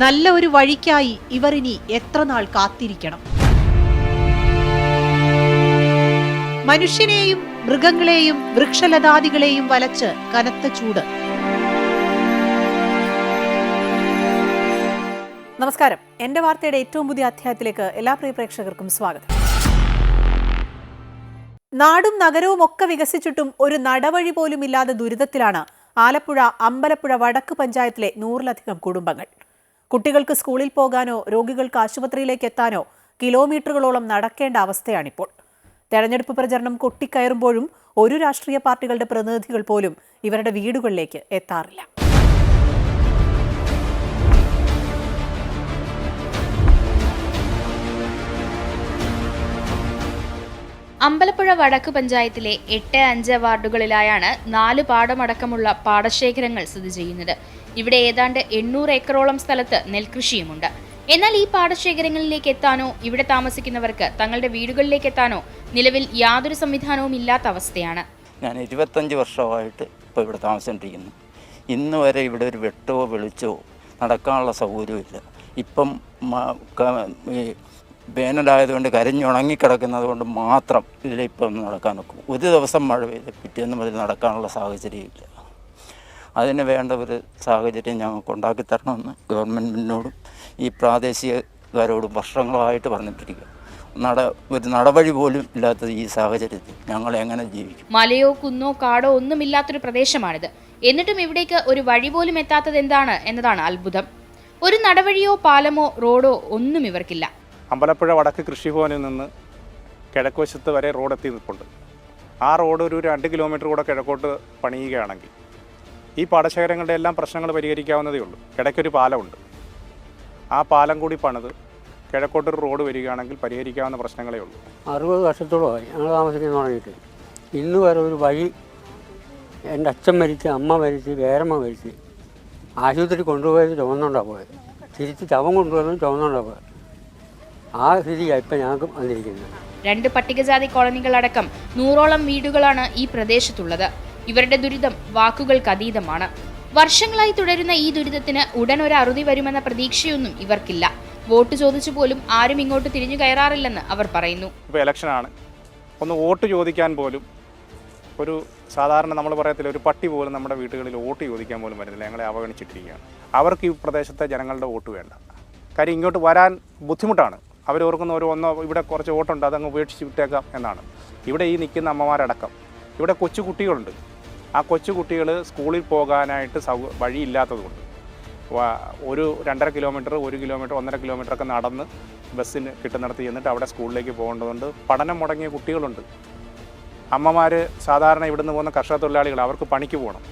നല്ല ഒരു വഴിക്കായി ഇവർ ഇനി എത്ര നാൾ കാത്തിരിക്കണം? മനുഷ്യനെയും മൃഗങ്ങളെയും വൃക്ഷലതാദികളെയും വലച്ച് കനത്ത ചൂട്. നമസ്കാരം. എന്റെ വാർത്തയുടെ ഏറ്റവും പുതിയ അധ്യായത്തിലേക്ക് എല്ലാ പ്രിയ പ്രേക്ഷകർക്കും സ്വാഗതം. നാടും നഗരവും ഒക്കെ വികസിച്ചിട്ടും ഒരു നടവഴി പോലും ഇല്ലാതെ ദുരിതത്തിലാണ് ആലപ്പുഴ അമ്പലപ്പുഴ വടക്ക് പഞ്ചായത്തിലെ നൂറിലധികം കുടുംബങ്ങൾ. കുട്ടികൾക്ക് സ്കൂളിൽ പോകാനോ രോഗികൾക്ക് ആശുപത്രിയിലേക്ക് എത്താനോ കിലോമീറ്ററുകളോളം നടക്കേണ്ട അവസ്ഥയാണിപ്പോൾ. തെരഞ്ഞെടുപ്പ് പ്രചരണം കൊട്ടിക്കയറുമ്പോഴും ഒരു രാഷ്ട്രീയ പാർട്ടികളുടെ പ്രതിനിധികൾ പോലും ഇവരുടെ വീടുകളിലേക്ക് എത്താറില്ല. അമ്പലപ്പുഴ വടക്ക് പഞ്ചായത്തിലെ എട്ട് അഞ്ച് വാർഡുകളിലായാണ് നാല് പാടമടക്കമുള്ള പാടശേഖരങ്ങൾ സ്ഥിതി ചെയ്യുന്നത്. ഇവിടെ ഏതാണ്ട് എണ്ണൂറ് ഏക്കറോളം സ്ഥലത്ത് നെൽകൃഷിയുമുണ്ട്. എന്നാൽ ഈ പാടശേഖരങ്ങളിലേക്ക് എത്താനോ ഇവിടെ താമസിക്കുന്നവർക്ക് തങ്ങളുടെ വീടുകളിലേക്ക് എത്താനോ നിലവിൽ യാതൊരു സംവിധാനവും ഇല്ലാത്ത അവസ്ഥയാണ്. ഞാൻ ഇരുപത്തഞ്ച് വർഷമായിട്ട് ഇപ്പോൾ ഇവിടെ താമസിച്ചുകൊണ്ടിരിക്കുന്നു. ഇന്ന് വരെ ഇവിടെ ഒരു വെട്ടോ വെളിച്ചോ നടക്കാനുള്ള സൗകര്യമില്ല ഇപ്പം വേനലായതുകൊണ്ട് കരഞ്ഞുണങ്ങിക്കിടക്കുന്നത് കൊണ്ട് മാത്രം ഇതിലിപ്പം നടക്കാൻ നിൽക്കും ഒരു ദിവസം മഴ പെയ്ത് പിറ്റേന്ന് മുതൽ നടക്കാനുള്ള സാഹചര്യമില്ല. അതിന് വേണ്ട ഒരു സാഹചര്യം ഞങ്ങൾക്ക് ഉണ്ടാക്കി തരണമെന്ന് ഗവൺമെന്റിനോടും ഈ പ്രാദേശികക്കാരോടും വർഷങ്ങളായിട്ട് പറഞ്ഞിട്ടിരിക്കുക. നട ഒരു നടവഴി പോലും ഇല്ലാത്ത ഈ സാഹചര്യത്തിൽ ഞങ്ങൾ എങ്ങനെ ജീവിക്കും? മലയോ കുന്നോ കാടോ ഒന്നുമില്ലാത്തൊരു പ്രദേശമാണിത്. എന്നിട്ടും ഇവിടേക്ക് ഒരു വഴി പോലും എത്താത്തത് എന്താണ് എന്നതാണ് അത്ഭുതം. ഒരു നടവഴിയോ പാലമോ റോഡോ ഒന്നും ഇവർക്കില്ല. അമ്പലപ്പുഴ വടക്ക് കൃഷിഭവനിൽ നിന്ന് കിഴക്കുവശത്ത് വരെ റോഡ് എത്തി നിൽപ്പുണ്ട്. ആ റോഡ് ഒരു രണ്ട് കിലോമീറ്റർ കൂടെ കിഴക്കോട്ട് പണിയുകയാണെങ്കിൽ ഈ പാടശേഖരങ്ങളുടെ എല്ലാം പ്രശ്നങ്ങൾ പരിഹരിക്കാവുന്നതേ ഉള്ളൂ. കിഴക്കൊരു പാലമുണ്ട്. ആ പാലം കൂടി പണിത് കിഴക്കോട്ടൊരു റോഡ് വരികയാണെങ്കിൽ പരിഹരിക്കാവുന്ന പ്രശ്നങ്ങളേ ഉള്ളൂ. അറുപത് വർഷത്തോളമായി ഞങ്ങൾ താമസിക്കാൻ തുടങ്ങിയിട്ട് ഇന്ന് വരെ ഒരു വഴി എന്റെ അച്ഛൻ മരിച്ച് അമ്മ മരിച്ച് വേറമ്മ മരിച്ച് ആശുപത്രി കൊണ്ടുപോയത് ചുമന്നുകൊണ്ടാണ് പോയത്. തിരിച്ച് ചവം കൊണ്ടുപോയത് ചുമന്നുകൊണ്ടാണ് പോയത്. ആ സ്ഥിതിയാണ് ഇപ്പം ഞങ്ങൾക്ക് വന്നിരിക്കുന്നത്. രണ്ട് പട്ടികജാതി കോളനികളടക്കം നൂറോളം വീടുകളാണ് ഈ പ്രദേശത്തുള്ളത്. ഇവരുടെ ദുരിതം വാക്കുകൾക്ക് അതീതമാണ്. വർഷങ്ങളായി തുടരുന്ന ഈ ദുരിതത്തിന് ഉടൻ ഒരു അറുതി വരുമെന്ന പ്രതീക്ഷയൊന്നും ഇവർക്കില്ല. വോട്ട് ചോദിച്ചു പോലും ആരും ഇങ്ങോട്ട് തിരിഞ്ഞു കയറാറില്ലെന്ന് അവർ പറയുന്നു. ഇപ്പോൾ ഇലക്ഷനാണ്. ഒന്ന് വോട്ട് ചോദിക്കാൻ പോലും ഒരു സാധാരണ നമ്മൾ പറയത്തില്ല ഒരു പട്ടി പോലും നമ്മുടെ വീടുകളിൽ വോട്ട് ചോദിക്കാൻ പോലും വരുന്നില്ല. ഞങ്ങളെ അവഗണിച്ചിട്ടിരിക്കുകയാണ്. അവർക്ക് ഈ പ്രദേശത്തെ ജനങ്ങളുടെ വോട്ട് വേണ്ട. കാര്യം ഇങ്ങോട്ട് വരാൻ ബുദ്ധിമുട്ടാണ്. അവർ ഓർക്കുന്ന ഒരു ഒന്നോ ഇവിടെ കുറച്ച് ഓട്ടുണ്ട് അതങ്ങ് ഉപേക്ഷിച്ച് വിട്ടേക്കാം എന്നാണ്. ഇവിടെ ഈ നിൽക്കുന്ന അമ്മമാരടക്കം. ഇവിടെ കൊച്ചുകുട്ടികളുണ്ട് ആ കൊച്ചു കുട്ടികൾ സ്കൂളിൽ പോകാനായിട്ട് സൗ വഴിയില്ലാത്തതുകൊണ്ട്. ഒരു രണ്ടര കിലോമീറ്റർ ഒരു കിലോമീറ്റർ ഒന്നര കിലോമീറ്റർ ഒക്കെ നടന്ന് ബസ്സിന് കിട്ടുന്നിടത്ത് ചെന്നിട്ട് അവിടെ സ്കൂളിലേക്ക് പോകേണ്ടതുകൊണ്ട് പഠനം മുടങ്ങിയ കുട്ടികളുണ്ട്. അമ്മമാർ സാധാരണ ഇവിടുന്ന് പോകുന്ന കർഷക തൊഴിലാളികൾ അവർക്ക് പണിക്ക് പോകണം.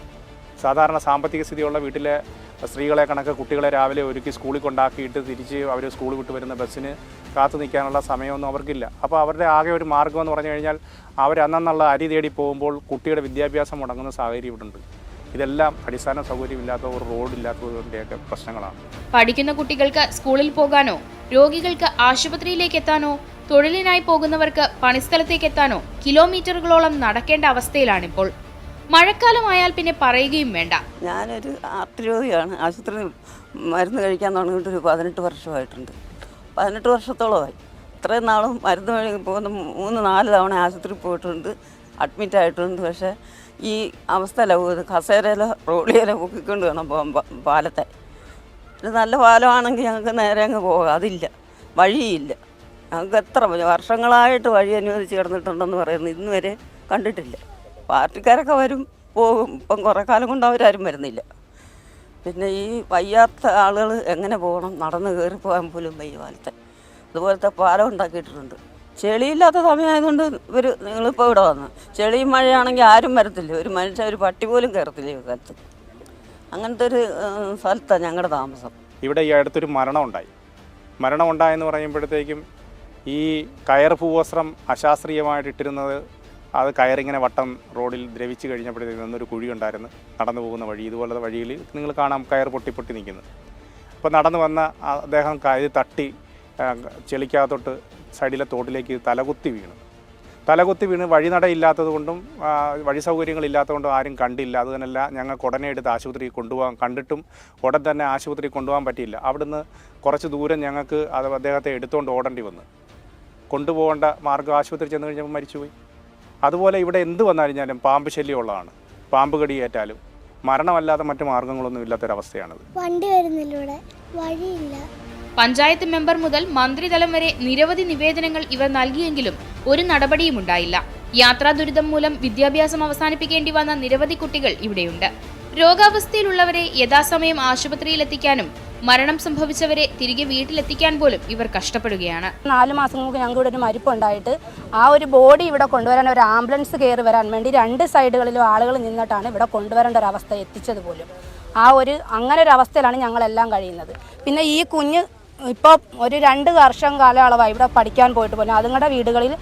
സാധാരണ സാമ്പത്തിക സ്ഥിതിയുള്ള വീട്ടിലെ സ്ത്രീകളെ കണക്ക് കുട്ടികളെ രാവിലെ ഒരുക്കി സ്കൂളിൽ കൊണ്ടാക്കിയിട്ട് തിരിച്ച് അവർ സ്കൂൾ വിട്ട് വരുന്ന ബസ്സിന് കാത്തു നിൽക്കാനുള്ള സമയമൊന്നും അവർക്കില്ല. അപ്പോൾ അവരുടെ ആകെ ഒരു മാർഗം എന്ന് പറഞ്ഞു കഴിഞ്ഞാൽ അവർ അരി തേടി പോകുമ്പോൾ കുട്ടിയുടെ വിദ്യാഭ്യാസം മുടങ്ങുന്ന സാഹചര്യം ഇവിടെ ഉണ്ട്. ഇതെല്ലാം അടിസ്ഥാന സൗകര്യമില്ലാത്ത ഒരു റോഡില്ലാത്തതിന്റെയൊക്കെ പ്രശ്നങ്ങളാണ്. പഠിക്കുന്ന കുട്ടികൾക്ക് സ്കൂളിൽ പോകാനോ രോഗികൾക്ക് ആശുപത്രിയിലേക്ക് എത്താനോ തൊഴിലിനായി പോകുന്നവർക്ക് പണിസ്ഥലത്തേക്ക് എത്താനോ കിലോമീറ്ററുകളോളം നടക്കേണ്ട അവസ്ഥയിലാണിപ്പോൾ മഴക്കാലമായാൽ പിന്നെ പറയുകയും വേണ്ട. ഞാനൊരു ആർട്ട് രോഗിയാണ് ആശുപത്രി മരുന്ന് കഴിക്കാൻ തുടങ്ങിയിട്ട് പതിനെട്ട് വർഷമായിട്ടുണ്ട്. പതിനെട്ട് വർഷത്തോളമായി. ഇത്രയും നാളും മരുന്ന് കഴി- പോകുന്ന മൂന്ന് നാല് തവണ ആശുപത്രി പോയിട്ടുണ്ട്. അഡ്മിറ്റ് ആയിട്ടുണ്ട്. പക്ഷേ ഈ അവസ്ഥയില കസേരയിലോ റോഡിയില പൊക്കിക്കൊണ്ട് വേണം പോകാൻ പാലത്തെ. ഒരു നല്ല പാലമാണെങ്കിൽ ഞങ്ങൾക്ക് നേരെ അങ്ങ് പോകാം. അതില്ല. വഴിയില്ല. ഞങ്ങൾക്ക് എത്ര വർഷങ്ങളായിട്ട് വഴി അനുവദിച്ച് കിടന്നിട്ടുണ്ടെന്ന് പറയുന്നത് ഇന്നുവരെ കണ്ടിട്ടില്ല. പാർട്ടിക്കാരൊക്കെ വരും പോകും. ഇപ്പം കുറേ കാലം കൊണ്ട് അവരാരും വരുന്നില്ല. പിന്നെ ഈ വയ്യാത്ത ആളുകൾ എങ്ങനെ പോകണം? നടന്ന് കയറി പോകാൻ പോലും വയ്യ കാലത്തെ. അതുപോലത്തെ പാലം ഉണ്ടാക്കിയിട്ടുണ്ട് ചെളിയില്ലാത്ത സമയമായതുകൊണ്ട് ഇവർ നിങ്ങളിപ്പോൾ ഇവിടെ വന്നു. ചെളിയും മഴയാണെങ്കിൽ ആരും വരത്തില്ല. ഒരു മനുഷ്യൻ ഒരു പട്ടി പോലും കയറത്തില്ല ഈ കാലത്ത്. അങ്ങനത്തെ ഒരു സ്ഥലത്താണ് ഞങ്ങളുടെ താമസം. ഇവിടെ ഈ അടുത്തൊരു മരണം ഉണ്ടായി മരണം ഉണ്ടായെന്ന് പറയുമ്പോഴത്തേക്കും ഈ കയർ ഭൂവസ്ത്രം അശാസ്ത്രീയമായിട്ട് ഇട്ടിരുന്നത് അത് കയറിങ്ങനെ വട്ടം റോഡിൽ ദ്രവിച്ച് കഴിഞ്ഞപ്പോഴത്തേക്ക് നിന്നൊരു കുഴി ഉണ്ടായിരുന്നു. നടന്നു പോകുന്ന വഴി. ഇതുപോലത്തെ വഴിയിൽ നിങ്ങൾ കാണാം കയർ പൊട്ടി പൊട്ടി നിൽക്കുന്നത്. അപ്പോൾ നടന്നു വന്ന അദ്ദേഹം കയറി തട്ടി ചെളിക്കകത്തോട്ട് സൈഡിലെ തോട്ടിലേക്ക് തലകുത്തി വീണു. തലകുത്തി വീണ് വഴിനടയില്ലാത്തത് കൊണ്ടും വഴി സൗകര്യങ്ങളില്ലാത്തതുകൊണ്ടും ആരും കണ്ടില്ല. അത് തന്നെയല്ല ഞങ്ങൾക്ക് ഉടനെ എടുത്ത് ആശുപത്രിയിൽ കൊണ്ടുപോകാൻ കണ്ടിട്ടും ഉടൻ തന്നെ ആശുപത്രിയിൽ കൊണ്ടുപോകാൻ പറ്റിയില്ല. അവിടുന്ന് കുറച്ച് ദൂരം ഞങ്ങൾക്ക് അത് അദ്ദേഹത്തെ എടുത്തുകൊണ്ട് ഓടേണ്ടി വന്നു. കൊണ്ടുപോകേണ്ട മാർഗം ആശുപത്രി ചെന്ന് കഴിഞ്ഞപ്പോൾ മരിച്ചുപോയി. അതുപോലെ ഇവിടെ എന്ത് വന്നാലും കഴിഞ്ഞാലും പാമ്പ് ശല്യമുള്ളതാണ്. പാമ്പ് കടിയേറ്റാലും മരണമല്ലാതെ മറ്റു മാർഗങ്ങളൊന്നും ഇല്ലാത്തൊരവസ്ഥയാണത്. വണ്ടി വരുന്നില്ല വഴിയില്ല. പഞ്ചായത്ത് മെമ്പർ മുതൽ മന്ത്രിതലം വരെ നിരവധി നിവേദനങ്ങൾ ഇവർ നൽകിയെങ്കിലും ഒരു നടപടിയും ഉണ്ടായില്ല യാത്രാ ദുരിതം മൂലം വിദ്യാഭ്യാസം അവസാനിപ്പിക്കേണ്ടി വന്ന നിരവധി കുട്ടികൾ ഇവിടെയുണ്ട്. രോഗാവസ്ഥയിലുള്ളവരെ യഥാസമയം ആശുപത്രിയിലെത്തിക്കാനും മരണം സംഭവിച്ചവരെ തിരികെ വീട്ടിലെത്തിക്കാൻ പോലും ഇവർ കഷ്ടപ്പെടുകയാണ്. നാല് മാസം മുമ്പ് ഞങ്ങൾക്ക് ഇവിടെ ഒരു മരിപ്പുണ്ടായിട്ട് ആ ഒരു ബോഡി ഇവിടെ കൊണ്ടുവരാൻ ഒരു ആംബുലൻസ് കയറി വരാൻ വേണ്ടി രണ്ട് സൈഡുകളിലും ആളുകൾ നിന്നിട്ടാണ് ഇവിടെ കൊണ്ടുവരേണ്ട ഒരു അവസ്ഥ എത്തിച്ചത് പോലും. ആ ഒരു അങ്ങനെ ഒരു അവസ്ഥയിലാണ് ഞങ്ങളെല്ലാം കഴിയുന്നത്. പിന്നെ ഈ കുഞ്ഞ് ഇപ്പോൾ ഒരു രണ്ട് വർഷം കാലയളവായി ഇവിടെ പഠിക്കാൻ പോയിട്ട് പോലും അതുങ്ങളുടെ വീടുകളിൽ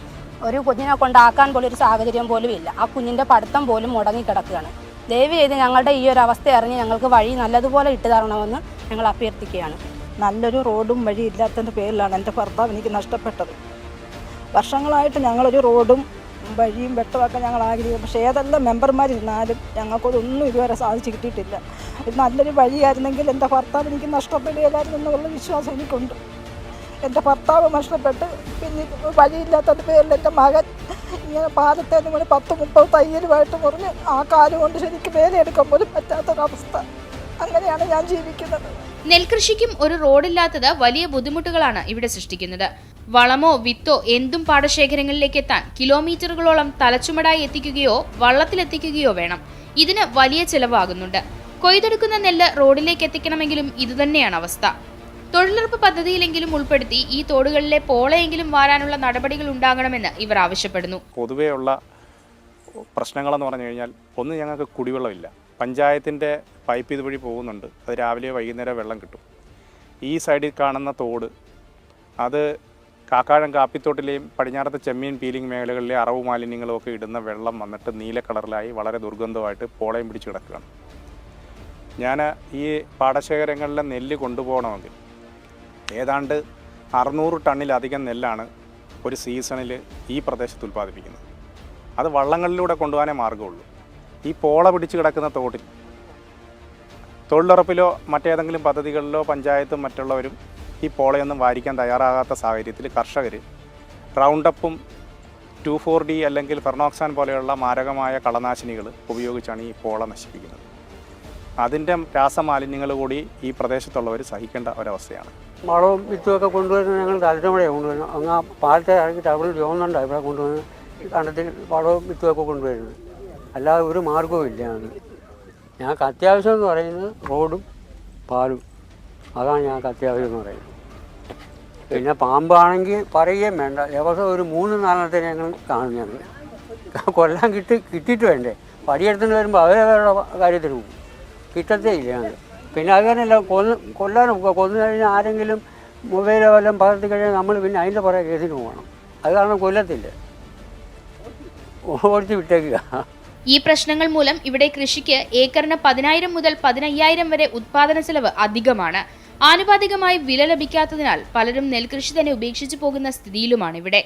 ഒരു കുഞ്ഞിനെ കൊണ്ടാക്കാൻ പോലും ഒരു സാഹചര്യം പോലും ഇല്ല. ആ കുഞ്ഞിന്റെ പഠിത്തം പോലും മുടങ്ങിക്കിടക്കുകയാണ്. ദയവ് ചെയ്ത് ഞങ്ങളുടെ ഈ ഒരു അവസ്ഥ അറിഞ്ഞ് ഞങ്ങൾക്ക് വഴി നല്ലതുപോലെ ഇട്ടു തരണമെന്ന് ഞങ്ങൾ അഭ്യർത്ഥിക്കുകയാണ്. നല്ലൊരു റോഡും വഴി ഇല്ലാത്തതിന്റെ പേരിലാണ് എന്റെ ഭർത്താവ് എനിക്ക് നഷ്ടപ്പെട്ടത്. വർഷങ്ങളായിട്ട് ഞങ്ങളൊരു റോഡും വഴിയും വെട്ടമൊക്കെ ഞങ്ങൾ ആഗ്രഹിക്കും പക്ഷേ ഏതെല്ലാം മെമ്പർമാരിരുന്നാലും ഞങ്ങൾക്കതൊന്നും ഇതുവരെ സാധിച്ചു കിട്ടിയിട്ടില്ല. നല്ലൊരു വഴിയായിരുന്നെങ്കിൽ എന്റെ ഭർത്താവ് എനിക്ക് നഷ്ടപ്പെടുകയില്ലായിരുന്നു എന്നുള്ള വിശ്വാസം എനിക്കുണ്ട്. എന്റെ ഭർത്താവ് നഷ്ടപ്പെട്ട് പിന്നെ വഴിയില്ലാത്തതിന്റെ പേരിൽ എന്റെ മകൻ ഇങ്ങനെ പാദത്തെ നിങ്ങൾ പത്ത് മുപ്പത് തയ്യലുമായിട്ട് മുറിഞ്ഞ് ആ കാലം കൊണ്ട് ശരിക്കും വേലയെടുക്കാൻ പോലും പറ്റാത്തൊരവസ്ഥ. അങ്ങനെയാണ് ഞാൻ ജീവിക്കുന്നത്. നെൽകൃഷിക്കും ഒരു റോഡില്ലാത്തത് വലിയ ബുദ്ധിമുട്ടുകളാണ് ഇവിടെ സൃഷ്ടിക്കുന്നത്. വളമോ വിത്തോ എന്തും പാടശേഖരങ്ങളിലേക്ക് എത്താൻ കിലോമീറ്ററുകളോളം തലച്ചുമടായി എത്തിക്കുകയോ വള്ളത്തിലെത്തിക്കുകയോ വേണം. ഇതിന് വലിയ ചിലവാകുന്നുണ്ട്. കൊയ്തെടുക്കുന്ന നെല്ല് റോഡിലേക്ക് എത്തിക്കണമെങ്കിലും ഇതുതന്നെയാണ് അവസ്ഥ. തൊഴിലുറപ്പ് പദ്ധതിയിലെങ്കിലും ഉൾപ്പെടുത്തി ഈ തോടുകളിലെ പോളയെങ്കിലും വാരാനുള്ള നടപടികൾ ഉണ്ടാകണമെന്ന് ഇവർ ആവശ്യപ്പെടുന്നു. പൊതുവേ ഉള്ള പ്രശ്നങ്ങളെന്ന് പറഞ്ഞു കഴിഞ്ഞാൽ ഒന്ന് ഞങ്ങൾക്ക് കുടിവെള്ളമില്ല. പഞ്ചായത്തിന്റെ പൈപ്പ് ഇതുവഴി പോകുന്നുണ്ട്. അത് രാവിലെ വൈകുന്നേരം വെള്ളം കിട്ടും. ഈ സൈഡിൽ കാണുന്ന തോട് അത് കാക്കാഴം കാപ്പിത്തോട്ടിലെയും പടിഞ്ഞാറത്തെ ചെമ്മീൻ പീലിംഗ് മേഖലകളിലെ അറവ് മാലിന്യങ്ങളും ഒക്കെ ഇടുന്ന വെള്ളം വന്നിട്ട് നീല കളറിലായി വളരെ ദുർഗന്ധമായിട്ട് പോളയം പിടിച്ച് കിടക്കുകയാണ്. ഞാൻ ഈ പാടശേഖരങ്ങളിലെ നെല്ല് കൊണ്ടുപോകണമെങ്കിൽ ഏതാണ്ട് അറുന്നൂറ് ടണ്ണിലധികം നെല്ലാണ് ഒരു സീസണിൽ ഈ പ്രദേശത്ത് ഉൽപ്പാദിപ്പിക്കുന്നത്. അത് വള്ളങ്ങളിലൂടെ കൊണ്ടുപോകാനേ മാർഗമുള്ളൂ ഈ പോള പിടിച്ച് കിടക്കുന്ന തോട്ടിൽ തൊഴിലുറപ്പിലോ മറ്റേതെങ്കിലും പദ്ധതികളിലോ പഞ്ചായത്തും മറ്റുള്ളവരും ഈ പോളയൊന്നും വാരിക്കാൻ തയ്യാറാകാത്ത സാഹചര്യത്തിൽ കർഷകർ റൗണ്ടപ്പും ടു ഫോർ ഡി അല്ലെങ്കിൽ ഫെർണോക്സാൻ പോലെയുള്ള മാരകമായ കളനാശിനികൾ ഉപയോഗിച്ചാണ് ഈ പോള നശിപ്പിക്കുന്നത്. അതിന്റെ രാസമാലിന്യങ്ങൾ കൂടി ഈ പ്രദേശത്തുള്ളവർ സഹിക്കേണ്ട ഒരവസ്ഥയാണ്. വളവും വിത്തുമൊക്കെ കൊണ്ടുവരുന്നത് ഞങ്ങൾ തലച്ചുമടയാണ് കൊണ്ടുവരുന്നത്. അങ്ങ് ആ പാലത്തെ ഇറങ്ങിയിട്ട് അവിടെ ചോന്നുണ്ടാണ് ഇവിടെ കൊണ്ടുവന്ന് കണ്ടത്തിൽ വളവും വിത്തുമൊക്കെ കൊണ്ടുവരുന്നത്. അല്ലാതെ ഒരു മാർഗവും ഇല്ല ഞങ്ങൾക്ക് അത്യാവശ്യം എന്ന് പറയുന്നത് റോഡും പാലും. അതാണ് ഞങ്ങൾക്ക് അത്യാവശ്യം എന്ന് പറയുന്നത്. പിന്നെ പാമ്പാണെങ്കിൽ പറയുകയും വേണ്ട. ദിവസം ഒരു മൂന്ന് നാലത്തെ ഞങ്ങൾ കാണും ഞങ്ങൾ. കൊല്ലാൻ കിട്ടി കിട്ടിയിട്ട് വേണ്ടേ? പടിയെടുത്തുകൊണ്ട് വരുമ്പോൾ അവരവരുടെ കാര്യത്തിന് പോകും. കിട്ടത്തേ ഇല്ല ഞങ്ങൾ പിന്നെ അത് തന്നെയല്ല കൊന്ന് കൊല്ലാനും കൊന്നു കഴിഞ്ഞാൽ ആരെങ്കിലും മൊബൈലോ വല്ലതും പകർത്തി കഴിഞ്ഞാൽ നമ്മൾ പിന്നെ അതിന്റെ പുറകെ കേസിന് പോകണം. അത് കാരണം കൊല്ലത്തില്ല. ഓടിച്ച് വിട്ടേക്കുക. ഈ പ്രശ്നങ്ങൾ മൂലം ഇവിടെ കൃഷിക്ക് ഏക്കറിന് പതിനായിരം മുതൽ പതിനയ്യായിരം വരെ ഉത്പാദന ചെലവ് അധികമാണ്. ആനുപാതികമായി വില ലഭിക്കാത്തതിനാൽ പലരും നെൽകൃഷി തന്നെ ഉപേക്ഷിച്ചു പോകുന്ന സ്ഥിതിയിലുമാണ് ഇവിടെ.